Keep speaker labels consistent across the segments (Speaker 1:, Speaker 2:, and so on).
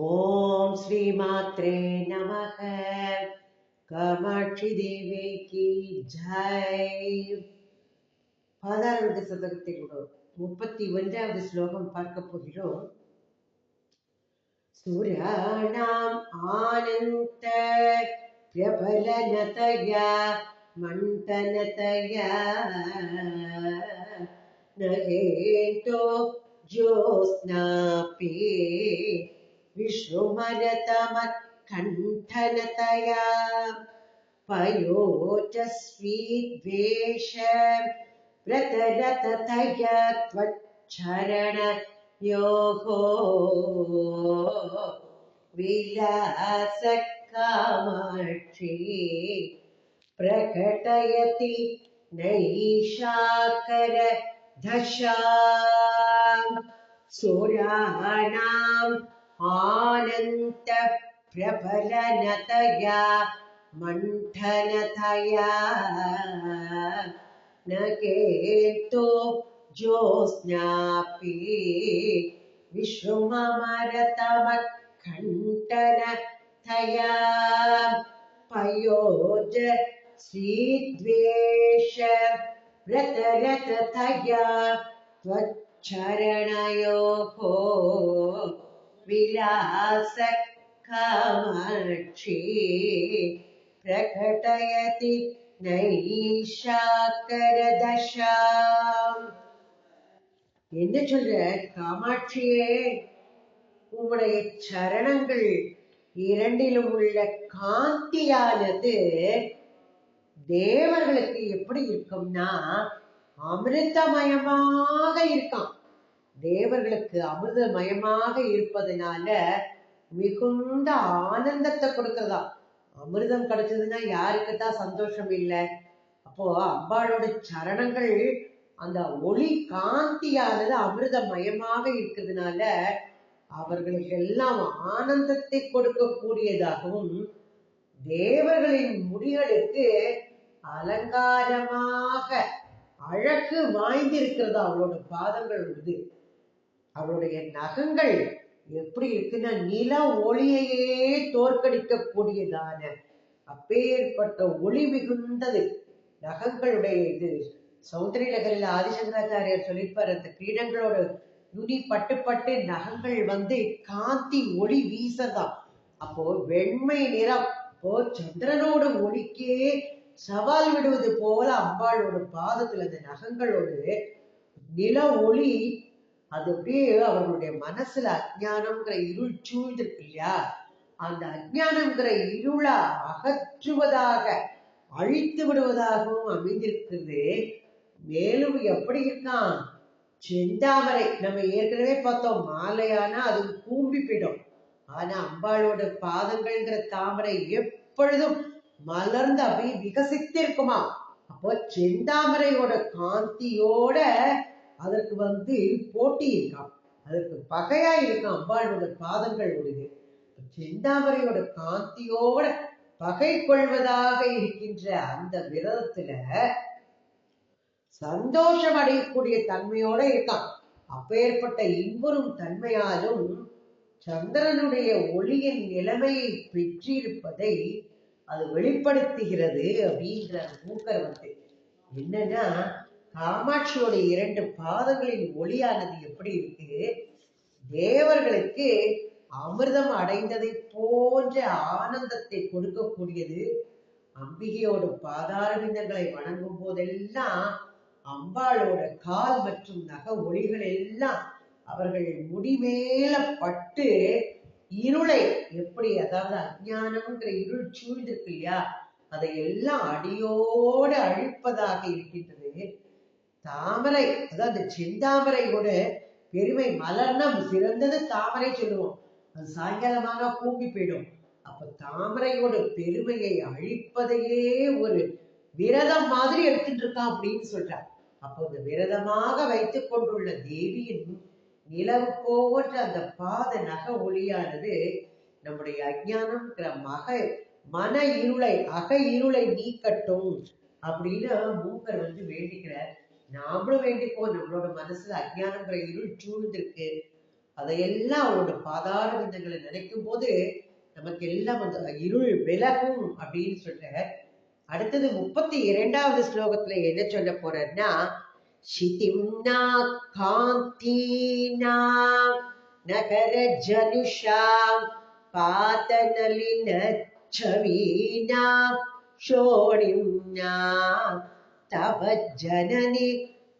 Speaker 1: ஓம் ஸ்ரீ மாத்ரே நமக. காமாட்சி தேவி கி ஜெய். பதினாறாவது சதகத்தில் முப்பத்தி ஒன்றாவது ஸ்லோகம் பார்க்க போகிறோம். சுராணாம் ஆனந்த பிரபலனதயா மண்டனதயா. நகேந்தோ ஜோஸ்னாபி विष्णुमरतमत्कण्ठनतया पयोजस्वीद्वेष व्रतरततया त्वच्छरणयोः विलासकामाक्षी प्रकटयति नैषाकर दशाम् सुराणाम् आनन्द प्रबलनतया मण्ठनतया। न केतो ज्योत्स्नापि विश्वमरतमकण्ठनतया पयोज श्रीद्वेष व्रतरततया त्वच्चरणयोः विलासकामाक्षी प्रकटयति நைஷாக்கரதசாம் என்ன சொல்ற காமாட்சியே உம்முடைய சரணங்கள் இரண்டிலும் உள்ள காந்தியானது தேவர்களுக்கு எப்படி இருக்கும்னா அமிர்தமயமாக இருக்கான் தேவர்களுக்கு அமிர்தமயமாக இருப்பதனால மிகுந்த ஆனந்தத்தை கொடுக்கறதா? அமிர்தம் கிடைச்சதுன்னா யாருக்கு தான் சந்தோஷம் இல்லை. அப்போ அம்பாளோட சரணங்கள் அந்த ஒளி காந்தியானது அமிர்தமயமாக இருக்கிறதுனால அவர்களுக்கு எல்லாம் ஆனந்தத்தை கொடுக்கக்கூடியதாகவும் தேவர்களின் முடிகளுக்கு அலங்காரமாக அழகு வாய்ந்திருக்கிறது? அவளோட பாதங்கள் இது அவளுடைய நகங்கள் எப்படி இருக்குன்னா நில ஒளியையே தோற்கடிக்கக்கூடியதான அப்பேற்பட்ட ஒளி மிகுந்தது. நகங்களுடைய இது சௌந்தரிய நகரில் ஆதிசங்கராச்சாரியர் சொல்லியிருப்பார் அந்த கிரீடங்களோட நுனி பட்டு பட்டு நகங்கள் வந்து காந்தி ஒளி வீசதான். அப்போ வெண்மை நிறம் இப்போ சந்திரனோட ஒளிக்கே சவால் விடுவது போல அம்பாளோட பாதத்துல அந்த நகங்களோடு நில ஒளி அது அப்படியே அவர்களுடைய மனசுல அஜ்ஞானம்ங்கிற இருள் சூழ்ந்திருக்கு இல்லையா? அந்த அஜானம்ங்கிற இருளை அகற்றுவதாக அழித்து விடுவதாகவும் அமைந்திருக்கிறது. மேலும் எப்படி இருக்கான்? செந்தாமரை நம்ம ஏற்கனவே பார்த்தோம். மாலையானா அது கூம்பி போயிடும். ஆனா அம்பாளோட பாதங்கள்ங்கிற தாமரை எப்பொழுதும் மலர்ந்து அப்படியே விகசித்திருக்குமா அப்போ செந்தாமரையோட காந்தியோட அதற்கு வந்து போட்டி இருக்கான் அதற்கு பகையா இருக்கான் அம்பாளுடைய பாதங்கள் உடையது செந்தாமரையோட காந்தியோட பகை கொள்வதாக இருக்கின்ற அந்த விரதத்துல சந்தோஷம் அடையக்கூடிய தன்மையோட இருக்கான் அப்பேற்பட்ட இன்புறும் தன்மையாலும் சந்திரனுடைய ஒளியின் நிலைமையை பெற்றிருப்பதை அது வெளிப்படுத்துகிறது அப்படின்ற மூக்கர் வந்து. என்னன்னா காமாட்சியோட இரண்டு பாதங்களின் ஒளியானது எப்படி இருக்கு? தேவர்களுக்கு அமிர்தம் அடைந்ததை போன்ற ஆனந்தத்தை கொடுக்கக்கூடியது. அம்பிகையோட பாதாரவிந்தங்களை வணங்கும் போதெல்லாம் அம்பாளோட கால் மற்றும் நக ஒளிகள் எல்லாம் அவர்கள் முடிமேல பட்டு இருளை எப்படி அதாவது அஜானம்ன்ற இருள் சூழ்ந்திருக்கு இல்லையா? அதை எல்லாம் அடியோடு அழிப்பதாக இருக்கின்றது. தாமரை அதாவது செந்தாமரை கூட பெருமை மலர்னா சிறந்தது தாமரை சொல்லுவோம். அது சாயங்காலமாக கூம்பி போயிடும். அப்ப தாமரையோட பெருமையை அழிப்பதையே ஒரு விரதம் மாதிரி எடுத்துட்டு இருக்கான் அப்படின்னு சொல்றார். அப்போ இந்த விரதமாக வைத்துக் கொண்டுள்ள தேவியின் நிலவு போன்ற அந்த பாத நக ஒளியானது நம்முடைய அஜானம்ங்கிற மக மன இருளை அக இருளை நீக்கட்டும் அப்படின்னு மூக்கர் வந்து வேண்டிக்கிறார். நாமளும் வேண்டிப்போ நம்மளோட மனசுல அஜ்ஞானங்கிற இருள் சூழ்ந்திருக்கு அதையெல்லாம் அவரோட பாதார விந்தங்களை நினைக்கும் போது நமக்கு எல்லாம் அந்த இருள் விலகும் அப்படின்னு சொல்ற அடுத்தது முப்பத்தி இரண்டாவது ஸ்லோகத்துல என்ன சொல்ல போறன்னா சிதிம்னா காந்தீனா நகர ஜனுஷாம் பாதநலின சவீனா ஷோணிம்னா तव जननि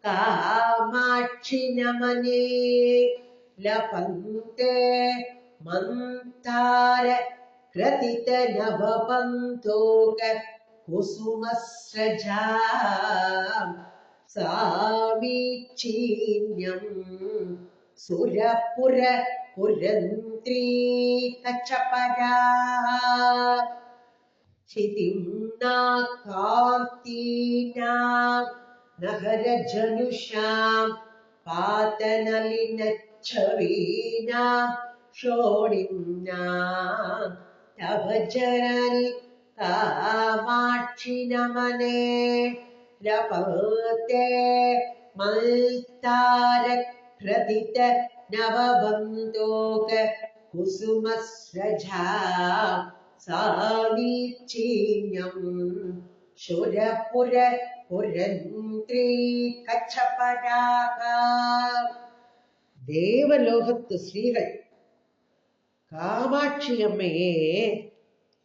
Speaker 1: कामाक्षि न मने मन्तार कृतित नभपन्तोक कुसुमस्रजा। सा वीचीन्यम् पुरन्त्री कचपरा क्षितिम् न काप्तीना नगरजनुषाम् पातनलिनच्छविना शोणिम्ना तव जरन् कामाक्षिनमने प्रपते मल्तारप्रदित नवबन्धोक कुसुमस्रजा സാമീച്ചീയം ശുരപുര പുരന്ത്രീ കച്ഛപരാക தேவலோகத்து ஸ்ரீகள் காமாட்சி அம்மையே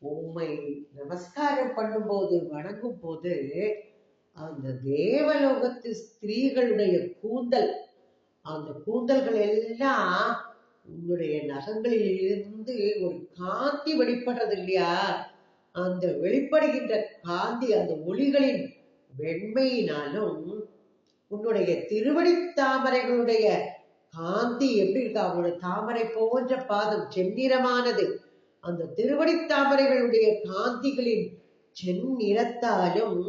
Speaker 1: உம்மை நமஸ்காரம் பண்ணும்போது வணங்கும் போது அந்த தேவலோகத்து ஸ்திரீகளுடைய கூந்தல் அந்த கூந்தல்கள் எல்லாம் உன்னுடைய நகங்களில் இருந்து ஒரு காந்தி வெளிப்படுறது இல்லையா? அந்த வெளிப்படுகின்ற காந்தி அந்த ஒளிகளின் வெண்மையினாலும் உன்னுடைய திருவடி தாமரைகளுடைய காந்தி எப்படி இருக்கா? அவனோட தாமரை போன்ற பாதம் செந்நிறமானது. அந்த திருவடி தாமரைகளுடைய காந்திகளின் செந்நிறத்தாலும்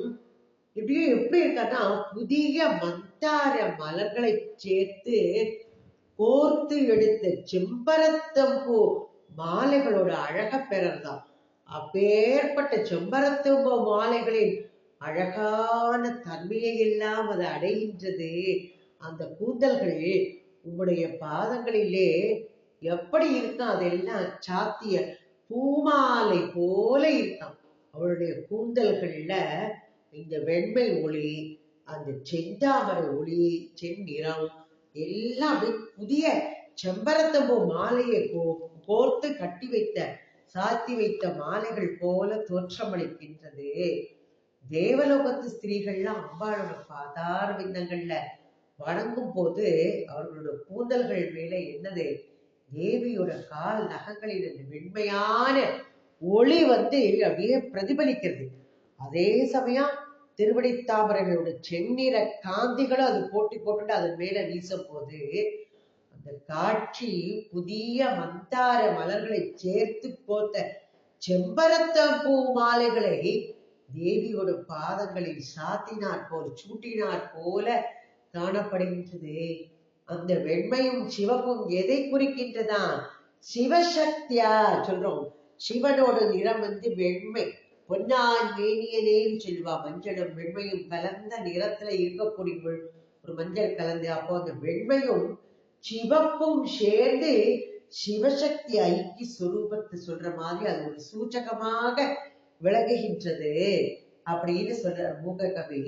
Speaker 1: இப்படியே எப்படி இருக்கான்னா புதிய மந்தார மலர்களை சேர்த்து கோர்த்து எடுத்த செம்பரத்தம்பூ மாலைகளோட அழக பெறர்தான் அப்பேற்பட்ட செம்பரத்தம்பூ மாலைகளின் அழகான தன்மையை எல்லாம் அது அடைகின்றது. அந்த கூந்தல்கள் உங்களுடைய பாதங்களிலே எப்படி இருக்கும்? அதெல்லாம் சாத்திய பூமாலை போல இருக்கும். அவளுடைய கூந்தல்கள்ல இந்த வெண்மை ஒளி அந்த செந்தாமரை ஒளி செந்நிறம் எல்லாம் அப்படியே புதிய செம்பரத்தம்பூ மாலையை கோ கோர்த்து கட்டி வைத்த சாத்தி வைத்த மாலைகள் போல தோற்றமளிக்கின்றது. தேவலோகத்து ஸ்திரீகள்லாம் அம்பாளோட பாதார விந்தங்கள்ல வணங்கும் போது அவர்களோட கூந்தல்கள் மேலே என்னது? தேவியோட கால் நகங்களில் அந்த வெண்மையான ஒளி வந்து அப்படியே பிரதிபலிக்கிறது. அதே சமயம் திருவடித்தாமரைகளோட செந்நிற காந்திகளும் அது போட்டி போட்டுட்டு அதன் மேல வீசும் போது அந்த காட்சி புதிய மந்தார மலர்களை சேர்த்து போத்த செம்பரத்த பூ மாலைகளை தேவியோட பாதங்களில் சாத்தினார் போல் சூட்டினார் போல காணப்படுகின்றது. அந்த வெண்மையும் சிவப்பும் எதை குறிக்கின்றதா சிவசக்தியா சொல்றோம். சிவனோட நிறம் வந்து வெண்மை. பொன்னான் மேனியனேன்னு சொல்லுவா மஞ்சளும் வெண்மையும் கலந்த நிறத்துல இருக்கக்கூடிய ஒரு- மஞ்சள் கலந்து அப்போ அந்த வெண்மையும் சிவப்பும் சேர்ந்து சிவசக்தி ஐக்கிய சொரூபத்தை சொல்ற மாதிரி அது ஒரு சூச்சகமாக விளங்குகின்றது அப்படின்னு சொல்ற மூக கவி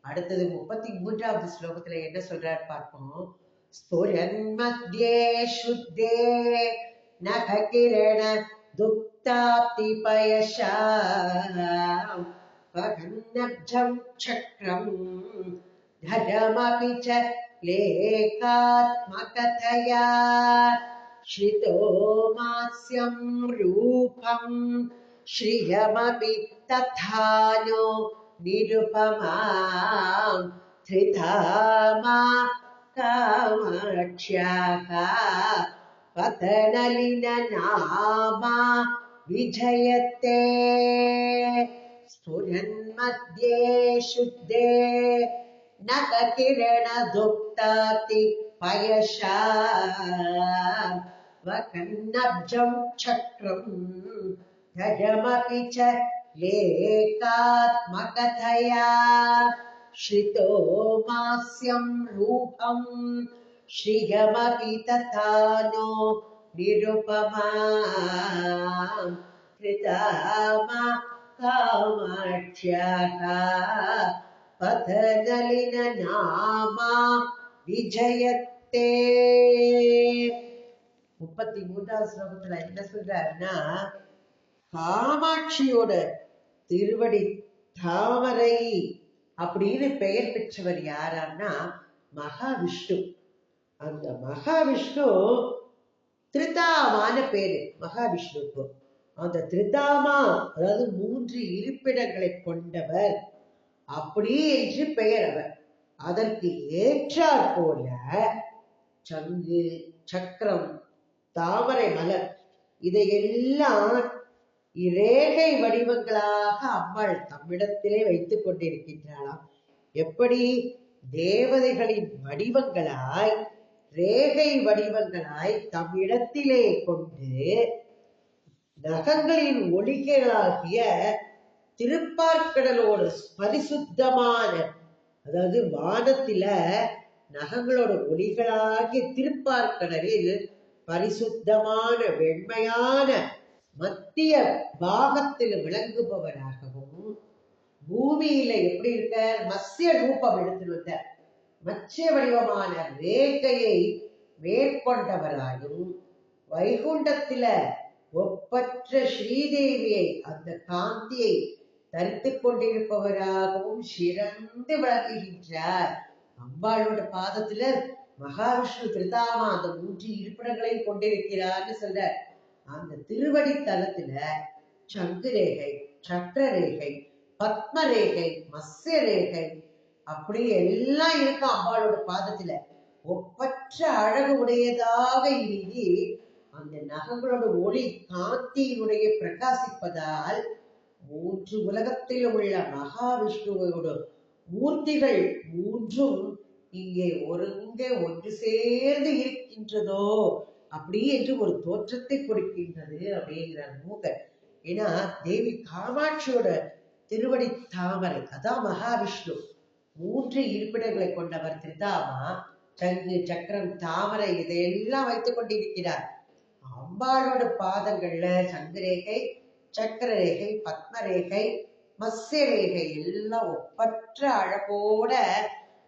Speaker 1: அடுத்தது முப்பத்தி மூன்றாவது ஸ்லோகத்துல என்ன சொல்றார் பார்ப்போம். ஸ்புரன் மத்தியே சுத்தே நகிரண दुक्ताप्तिपयशाब्जं चक्रम् धरमपि च लेखात्मकथया श्रितो श्रितोमास्यं रूपम् श्रियमपि तथा नो निरुपमा धृता मा कामाक्ष्याः पतनलिननामा विजयते। स्फुरन्मध्ये शुद्धे नखकिरणदुक्ताति पयशा वकन्नब्जं चक्रम् गजमपि च लेखात्मकथया श्रितो मास्यं रूपं श्रियमपि तथा नो निरुपमां कृतामा कामाक्ष्याः पथनलिननामा விஜயத்தே முப்பத்தி மூன்றாவது ஸ்லோகத்துல என்ன சொல்றாருன்னா காமாட்சியோட திருவடி தாமரை அப்படின்னு பெயர் பெற்றவர் யாரான்னா மகாவிஷ்ணு அந்த மகாவிஷ்ணு திருதாமான பேரு மகாவிஷ்ணுக்கு. அந்த திருதாமா அதாவது மூன்று இருப்பிடங்களை கொண்டவர். அப்படி என்று பெயர் அவர். அதற்கு ஏற்றாற் போல சங்கு சக்கரம் தாமரை மலர் இதையெல்லாம் இரேகை வடிவங்களாக அம்மாள் தம்மிடத்திலே வைத்துக் கொண்டிருக்கின்றாளாம். எப்படி? தேவதைகளின் வடிவங்களாய் ரேகை வடிவங்களாய் தம்மிடத்திலே கொண்டு நகங்களின் ஒளிகளாகிய திருப்பார்க்கடலோட பரிசுத்தமான அதாவது வானத்தில நகங்களோட ஒளிகளாகிய திருப்பார்க்கடலில் பரிசுத்தமான வெண்மையான மத்திய பாகத்தில் விளங்குபவராகவும் பூமியில எப்படி இருக்க? மத்திய ரூபம் எடுத்துட்டு வந்த மச்சிய வடிவமான ரேகையை மேற்கொண்டவராயும் வைகுண்டத்தில ஒப்பற்ற ஸ்ரீதேவியை அந்த காந்தியை தரித்துக் கொண்டிருப்பவராகவும் சிறந்து விளங்குகின்றார். அம்பாளோட பாதத்துல மகாவிஷ்ணு திருதாமா அந்த மூன்று இருப்பிடங்களையும் கொண்டிருக்கிறார்னு சொல்ற அந்த திருவடி தலத்துல சங்கு ரேகை சக்கர ரேகை பத்ம ரேகை மத்ய ரேகை அப்படி எல்லாம் இருக்கும் அம்பாளோட பாதத்துல. ஒப்பற்ற அழகு உடையதாக இனி அந்த நகங்களோட ஒளி காந்தியினுடைய பிரகாசிப்பதால் மூன்று உலகத்தில் உள்ள மகாவிஷ்ணுவோட மூர்த்திகள் மூன்றும் இங்கே ஒருங்கே ஒன்று சேர்ந்து இருக்கின்றதோ அப்படி என்று ஒரு தோற்றத்தை கொடுக்கின்றது அப்படிங்கிறார் மூகர். ஏன்னா தேவி காமாட்சியோட திருவடி தாமரை அதான் மகாவிஷ்ணு. மூன்று இருப்பிடங்களை கொண்டவர் திருதாமா சங்கு சக்கரம் தாமரை இதையெல்லாம் வைத்துக் கொண்டிருக்கிறார். அம்பாளோட பாதங்கள்ல சங்குரேகை சக்கர ரேகை பத்மரேகை மத்ய ரேகை எல்லாம் ஒப்பற்ற அழகோட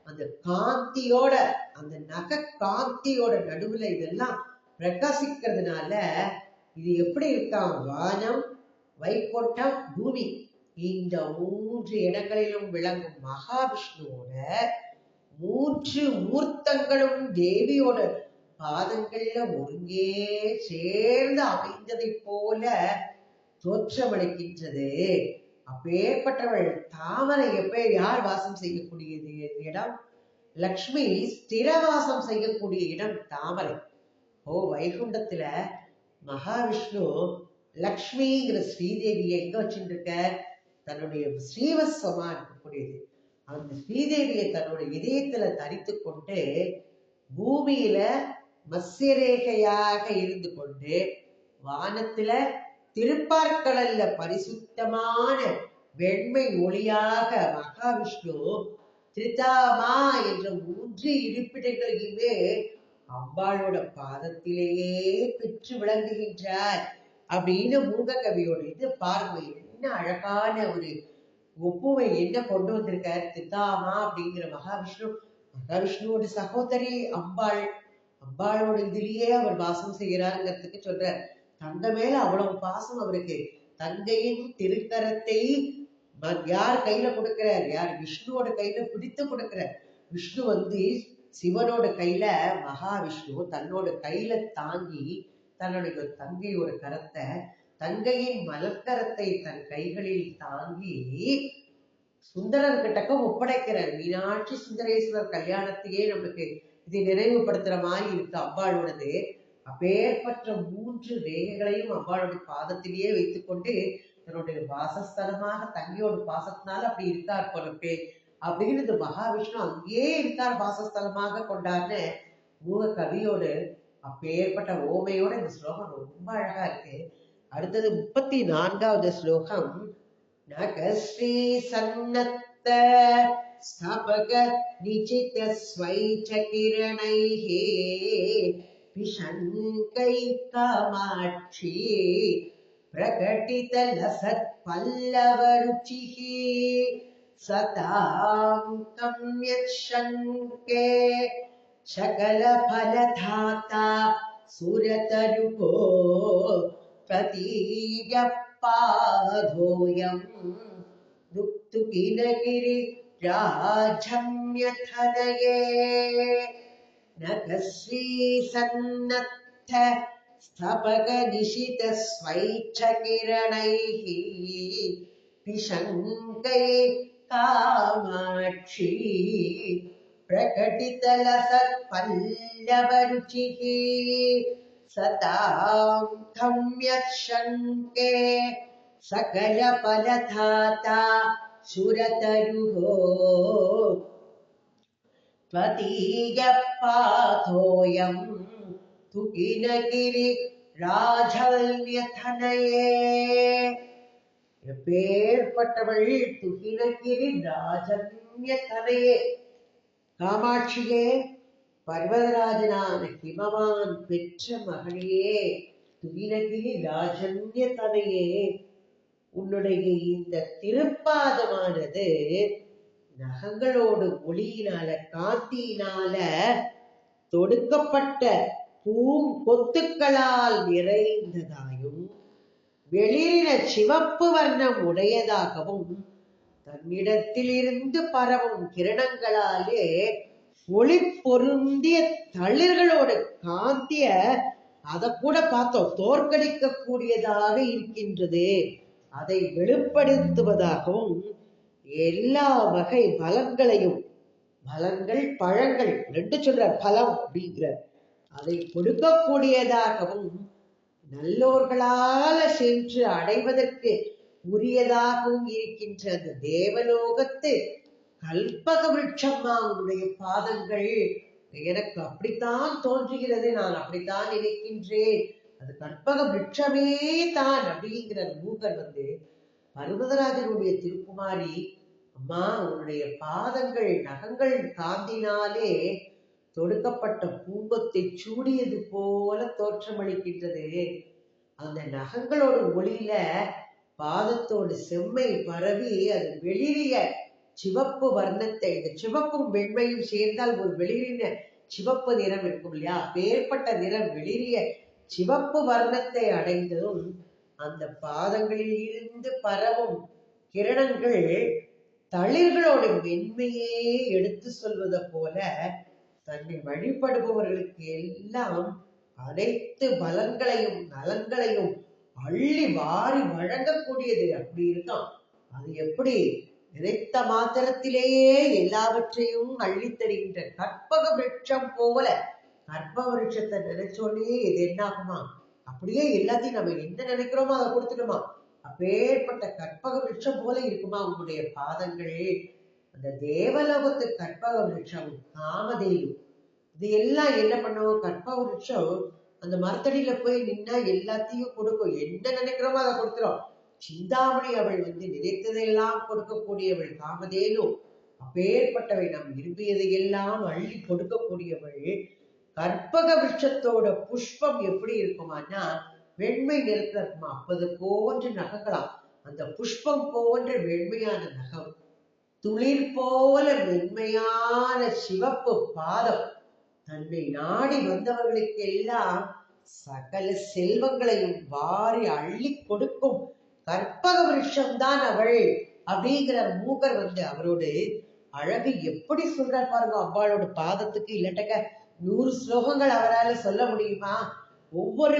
Speaker 1: அந்த காந்தியோட அந்த நக காந்தியோட நடுவுல இதெல்லாம் பிரகாசிக்கிறதுனால இது எப்படி இருக்கான் வானம் வைகோட்டம் பூமி. இந்த மூன்று இடங்களிலும் விளங்கும் மகாவிஷ்ணுவோட மூன்று மூர்த்தங்களும் தேவியோட பாதங்கள்ல ஒருங்கே சேர்ந்து அமைந்ததை போல தோற்றமளிக்கின்றது. அப்பேற்பட்டவள் தாமரை எப்ப யார் வாசம் செய்யக்கூடியது? இடம் லக்ஷ்மி ஸ்திரவாசம் செய்யக்கூடிய இடம் தாமரை. ஓ வைகுண்டத்துல மகாவிஷ்ணு லக்ஷ்மிங்கிற ஸ்ரீதேவியை எங்க வச்சுருக்க தன்னுடைய ஸ்ரீவஸ்வமா இருக்கக்கூடியது. அந்த ஸ்ரீதேவியை தன்னுடைய இதயத்துல தரித்து கொண்டு பூமியில மத்யரேகையாக இருந்து கொண்டு வானத்துல திருப்பார்கடல்ல பரிசுத்தமான வெண்மை ஒளியாக மகாவிஷ்ணு திருதாமா என்ற மூன்று இருப்பிடங்களையுமே அம்பாளோட பாதத்திலேயே பெற்று விளங்குகின்றார் அப்படின்னு மூக இது பாருங்க என்ன அழகான ஒரு ஒப்புமை என்ன கொண்டு வந்திருக்கார்? தித்தாமா அப்படிங்கிற மகாவிஷ்ணு மகாவிஷ்ணுவோட சகோதரி அம்பாள். அம்பாளோட இதுலயே அவர் வாசம் செய்கிறாருங்கிறதுக்கு சொல்றார். தங்க மேல அவ்வளவு பாசம் அவருக்கு. தங்கையின் திருக்கரத்தை யார் கையில கொடுக்கிறார்? யார்? விஷ்ணுவோட கையில பிடித்து கொடுக்கிறார். விஷ்ணு வந்து சிவனோட கையில மகாவிஷ்ணு தன்னோட கையில தாங்கி தன்னுடைய தங்கையோட கரத்தை தங்கையின் மலர்க்கரத்தை தன் கைகளில் தாங்கி சுந்தரர் கிட்டக்க ஒப்படைக்கிறார். மீனாட்சி சுந்தரேஸ்வரர் கல்யாணத்தையே நமக்கு இதை நினைவுபடுத்துற மாதிரி இருக்கு அம்பாளோடது அப்பேற்பற்ற மூன்று ரேகைகளையும் அம்பாளுடைய பாதத்திலேயே வைத்துக்கொண்டு தன்னுடைய வாசஸ்தலமாக தங்கியோட பாசத்தினால அப்படி இருக்கார் பொறுப்பே அப்படின்னு மகாவிஷ்ணு அங்கேயே இருக்கார் வாசஸ்தலமாக கொண்டார்னு மூக கவியோடு அப்பேற்பட்ட ஓமையோட இந்த ஸ்லோகம் ரொம்ப அழகா இருக்கு. அடுத்தது முப்பத்தி நான்காவது ஸ்லோகம். நகஸ்ரீ சன்னத்த ஸ்தாபக நிச்சித ஸ்வைச்ச கிரணைஹே பிஷங்கை காமாட்சி பிரகட்டித லசத் பல்லவருச்சிஹி சதாம் கம் யத் சகல பலதாத்தா சுரதருகோ ये न कस्वी सन्नद्ध स्थपकनिशितस्वैच्छ किरणैः विशङ्कैः कामाक्षी प्रकटितलसत्पल्लवरुचिः। सतां गम्यशङ्के सकलफलधाता सुरतरुः त्वदीयपाथोऽयं துகினகிரி ராஜல்யதனையே எப்பேற்பட்டவள் துகினகிரி ராஜன்யதனையே காமாட்சியே பர்வதராஜனான ஹிமவான் பெற்ற மகளையே துயிலகிரி ராஜன்ய தலையே உன்னுடைய இந்த திருப்பாதமானது நகங்களோடு ஒளியினால காத்தியினால தொடுக்கப்பட்ட பூங்கொத்துக்களால் நிறைந்ததாயும் வெளியில சிவப்பு வர்ணம் உடையதாகவும் தன்னிடத்திலிருந்து பரவும் கிரணங்களாலே ஒளி பொருந்திய தளிர்களோட காந்திய அதை கூட பார்த்தோம். தோற்கடிக்க கூடியதாக இருக்கின்றது. அதை வெளிப்படுத்துவதாகவும் எல்லா வகை பலன்களையும் பலன்கள் பழங்கள் ரெண்டு சொல்ற பலம் அப்படிங்கிற அதை கொடுக்கக்கூடியதாகவும் நல்லோர்களால சென்று அடைவதற்கு உரியதாகவும் இருக்கின்ற அந்த தேவலோகத்து கல்பக விருட்சம்மா உன்னுடைய பாதங்கள். எனக்கு அப்படித்தான் தோன்றுகிறது நான் அப்படித்தான் நினைக்கின்றேன். அது கற்பக விருட்சமே தான் அப்படிங்கிற மூகர் வந்து பர்வதராஜனுடைய திருக்குமாரி அம்மா உன்னுடைய பாதங்கள் நகங்கள் காந்தினாலே தொடுக்கப்பட்ட பூம்பத்தை சூடியது போல தோற்றமளிக்கின்றது. அந்த நகங்களோட ஒளியில பாதத்தோடு செம்மை பரவி அது வெளிரிய சிவப்பு வர்ணத்தை இந்த சிவப்பும் வெண்மையும் சேர்ந்தால் ஒரு வெளிரின சிவப்பு நிறம் இருக்கும் இல்லையா? வேறுபட்ட நிறம் வெளிரிய சிவப்பு வர்ணத்தை அடைந்ததும் அந்த பாதங்களில் இருந்து பரவும் கிரணங்கள் தளிர்களோட மென்மையே எடுத்து சொல்வதை போல தன்னை வழிபடுபவர்களுக்கு எல்லாம் அனைத்து பலன்களையும் நலன்களையும் அள்ளி வாரி வழங்கக்கூடியது. அப்படி இருக்கான் அது எப்படி? நினைத்த மாத்திரத்திலேயே எல்லாவற்றையும் அள்ளித் தருகின்ற கற்பக விருட்சம் போல கற்பக விருட்சத்தை நினைச்சோன்னே இது என்ன ஆகுமா அப்படியே எல்லாத்தையும் நம்ம என்ன நினைக்கிறோமோ அதை கொடுத்துடுமா? அப்பேற்பட்ட கற்பக விருட்சம் போல இருக்குமா உங்களுடைய பாதங்கள்? அந்த தேவலோகத்து கற்பக விருட்சம் காமதேயு. இது எல்லாம் என்ன பண்ணுவோம் கற்பக விருட்சம் அந்த மரத்தடியில போய் நின்னா எல்லாத்தையும் கொடுக்கும். என்ன நினைக்கிறோமோ அதை கொடுத்துரும். சிந்தாமணி அவள் வந்து நினைத்ததெல்லாம் கொடுக்கக்கூடியவள் காமதேனு அப்பேற்பட்டவை நாம் விரும்பியதையெல்லாம் அள்ளி கொடுக்கக்கூடியவள். கற்பக விருட்சத்தோட புஷ்பம் எப்படி இருக்குமான்னா வெண்மை நிறத்துல இருக்குமா? அப்பது போன்ற நகக்கலாம். அந்த புஷ்பம் போன்ற வெண்மையான நகம் துளிர் போல வெண்மையான சிவப்பு பாதம். தன்னை நாடி வந்தவர்களுக்கெல்லாம் சகல செல்வங்களையும் வாரி அள்ளி கொடுக்கும் கற்பக விருஷம்தான் அவள் அப்படிங்கிற மூகர் வந்து அவரோடு அழகு எப்படி சொல்றார் பாருங்க அவ்வாளோட பாதத்துக்கு இல்லட்டக்க நூறு ஸ்லோகங்கள் அவரால் சொல்ல முடியுமா? ஒவ்வொரு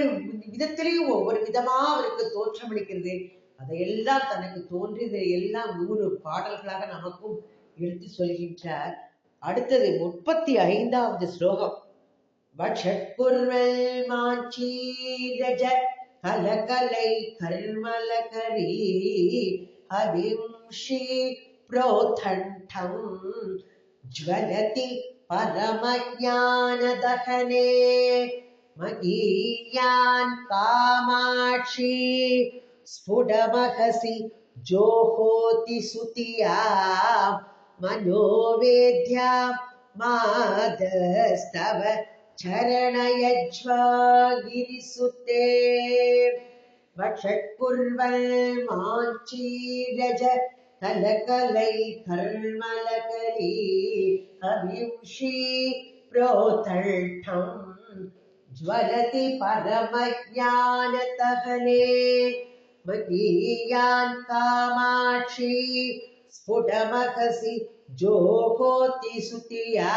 Speaker 1: விதத்திலையும் ஒவ்வொரு விதமா அவருக்கு தோற்றமளிக்கிறது அதையெல்லாம் தனக்கு தோன்றியதை எல்லாம் நூறு பாடல்களாக நமக்கும் எடுத்து சொல்கின்றார். அடுத்தது முப்பத்தி ஐந்தாவது ஸ்லோகம். வட்சற்குர்வல் மாச்சீரஜ कलकलैकर्मलकरी हविंषि प्रोथण्ठम् ज्वलति परमज्ञानदहने दहने मदीयान् कामाक्षि स्फुटमहसि जोहोति सुतिया मनोवेद्या मादस्तव चरणयज्वा गिरिसुते वषट्कुर्वन् माञ्चीरज कलकलै कर्मलकली अभिंषी प्रोतल्ठम् ज्वलति परमज्ञानतहने। मदीयान् कामाक्षी स्फुटमहसि जोहोति सुतिया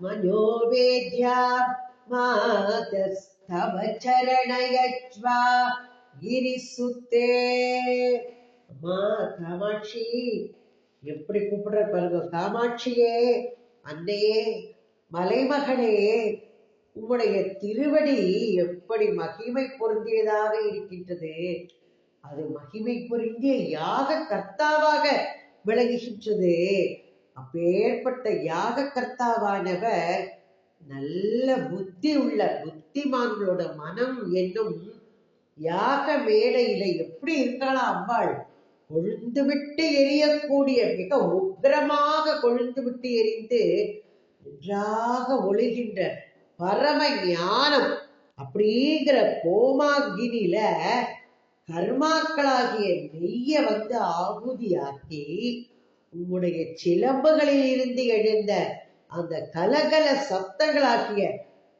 Speaker 1: मनोवेद्या मातस्तव चरणयज्वा गिरिसुते அம்மா காமாட்சி எப்படி கூப்பிடுற பாருங்க காமாட்சியே அன்னையே மலைமகனே உம்முடைய திருவடி எப்படி மகிமை பொருந்தியதாக இருக்கின்றது அது மகிமை பொருந்திய யாக கர்த்தாவாக விளங்குகின்றது அப்பேற்பட்ட யாக கர்த்தாவானவர் நல்ல புத்தி உள்ள புத்திமான்களோட மனம் என்னும் யாக மேடையில எப்படி இருக்காளா அம்பாள்? கொழுந்து விட்டு எரியக்கூடிய மிக உக்கிரமாக கொழுந்து விட்டு எரிந்து நன்றாக ஒளிகின்ற பரம ஞானம் அப்படிங்கிற கோமாகினில கர்மாக்களாகிய நெய்ய வந்து ஆகுதியாக்கி உம்முடைய சிலம்புகளில் இருந்து எழுந்த அந்த கலகல சப்தங்களாகிய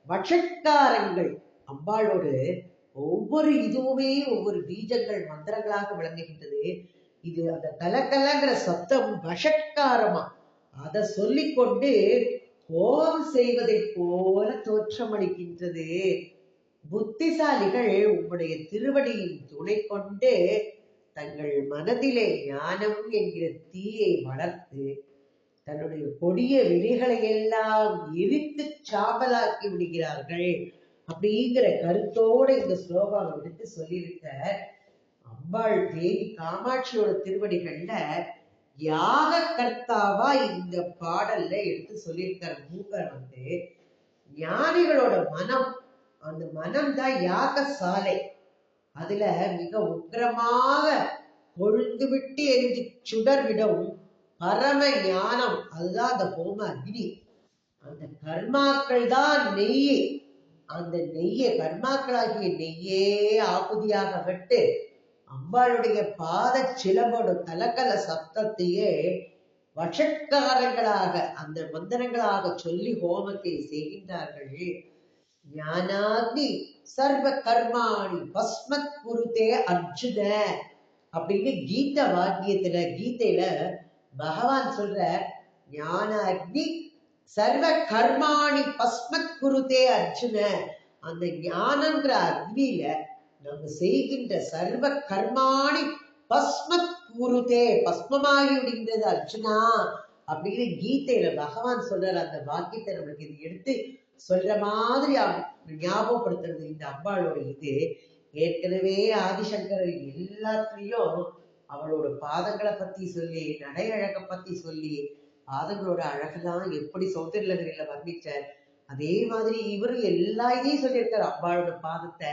Speaker 1: வஷட்காரங்கள் அம்பாளோடு ஒவ்வொரு இதுவுமே ஒவ்வொரு பீஜங்கள் மந்திரங்களாக விளங்குகின்றது. இது அந்த கலகலங்கிற சப்தம் வஷக்காரமா. அதை சொல்லிக்கொண்டு கோபம் செய்வதை போல தோற்றமளிக்கின்றது. புத்திசாலிகள் உங்களுடைய திருவடியின் துணை கொண்டு தங்கள் மனதிலே ஞானம் என்கிற தீயை வளர்த்து தன்னுடைய கொடிய விதிகளை எல்லாம் எரித்து சாம்பலாக்கி விடுகிறார்கள் அப்படிங்கிற கருத்தோட இந்த ஸ்லோகம் எடுத்து சொல்லியிருக்க அம்பாள் தேவி காமாட்சியோட திருவடிகள்ல யாக கர்த்தாவா இந்த பாடல்ல எடுத்து சொல்லியிருக்கிற மூக்கர் வந்து ஞானிகளோட மனம் அந்த மனம் தான் யாக சாலை அதுல மிக உக்கிரமாக கொழுந்து விட்டு எரிஞ்சு சுடர் பரம ஞானம். அதுதான் அந்த ஹோம அக்னி அந்த கர்மாக்கள் தான் நெய் அந்த நெய்யை கர்மாக்களாகிய நெய்யே ஆகுதியாக விட்டு அம்பாளுடைய பாத சிலம்போட கலக்கல சப்தத்தையே வஷட்காரங்களாக அந்த மந்திரங்களாக சொல்லி ஹோமத்தை செய்கின்றார்கள். ஞானாக்னி சர்வ கர்மாணி பஸ்மத் குருதே அர்ஜுன அப்படின்னு கீத வாக்கியத்துல கீதையில பகவான் சொல்ற ஞான அக்னி சர்வ கர்மாணி பஸ்மத் குருதே அர்ஜுன. அந்த ஞானன்ற அக்னியில நம்ம செய்கின்ற சர்வ கர்மாணி பஸ்மத் குருதே பஸ்மமாகி விடுகின்றது அர்ஜுனா அப்படின்னு கீதையில பகவான் சொல்றார். அந்த வாக்கியத்தை நம்மளுக்கு இது எடுத்து சொல்ற மாதிரி ஞாபகப்படுத்துறது இந்த அம்பாளோட இது. ஏற்கனவே ஆதிசங்கரர் எல்லாத்துலயும் அவளோட பாதங்களை பத்தி சொல்லி நடை அழகை பத்தி சொல்லி பாதங்களோட அழகெல்லாம் எப்படி சௌந்தர்யலகரில வர்ணிச்சார். அதே மாதிரி இவர் எல்லா இதையும் சொல்லியிருக்காரு. அம்பாளோட பாதத்தை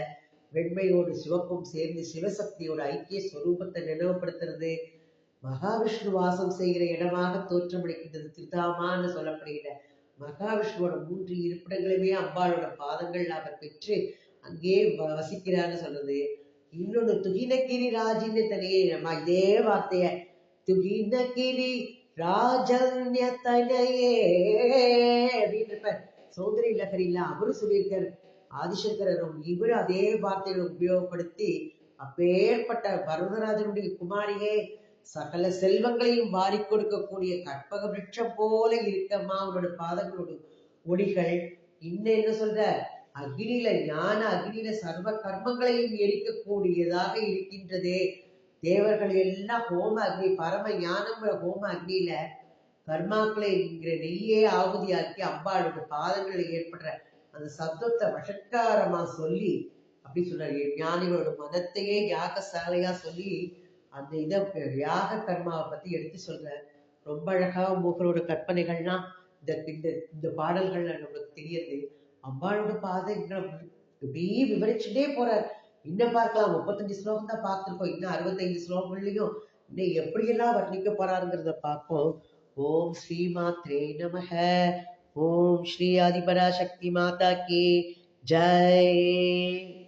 Speaker 1: வெண்மையோடு சிவப்பும் சேர்ந்து சிவசக்தியோட ஐக்கிய ஸ்வரூபத்தை நினைவுபடுத்துறது. மகாவிஷ்ணு வாசம் செய்கிற இடமாக தோற்றமளிக்கின்றது திருதாமான்னு சொல்லப்படுகிற மகாவிஷ்ணுவோட மூன்று இருப்பிடங்களுமே அம்பாளோட பாதங்கள் அவர் பெற்று அங்கே வ- வசிக்கிறான்னு சொல்றது. இன்னொன்னு துகினகிரி ராஜின்னு தனியே நம்ம இதே வார்த்தைய துகினகிரி ராஜன்ய தனையே அப்படின்றப்ப சௌந்தரி லகரில அவரும் சொல்லியிருக்காரு. ஆதிசங்கரரும் இவரும் அதே வார்த்தைகளை உபயோகப்படுத்தி அப்பேற்பட்ட வரதராஜனுடைய குமாரியே சகல செல்வங்களையும் வாரி கொடுக்கக்கூடிய கற்பக விருட்சம் போல இருக்கம்மா அவனோட பாதங்களோட ஒளிகள். இன்னும் என்ன சொல்ற? அக்னியில ஞான அக்னியில சர்வ கர்மங்களையும் எரிக்கக்கூடியதாக இருக்கின்றதே. தேவர்கள் எல்லாம் ஹோம அக்னி பரம ஞானங்கிற ஹோம அக்னியில கர்மாக்களை என்கிற நெய்யே ஆகுதியாக்கி அம்பாளோட பாதங்களில் ஏற்படுற அந்த சப்தத்தை வஷட்காரமா சொல்லி அப்படி சொல்றாரு. ஞானிகளோட மதத்தையே யாகசாலையா சொல்லி அந்த இதை யாக கர்மாவை பத்தி எடுத்து சொல்ற? ரொம்ப அழகா மூகரோட கற்பனைகள்லாம் இந்த இந்த இந்த பாடல்கள்ல நம்மளுக்கு தெரியுது. அம்பாளோட பாதை இப்படியே விவரிச்சுட்டே போறார். இன்னும் பார்க்கலாம் முப்பத்தஞ்சு ஸ்லோகம் தான் பார்த்துருக்கோம். இன்னும் அறுபத்தஞ்சு ஸ்லோகங்கள்லயும் இன்னும் எப்படியெல்லாம் வர்ணிக்க போறாருங்கிறத பார்ப்போம். ஓம் ஸ்ரீ மாத்ரே நமக. ஓம் ஸ்ரீ ஆதிபராசக்தி மாதா கே ஜெய்.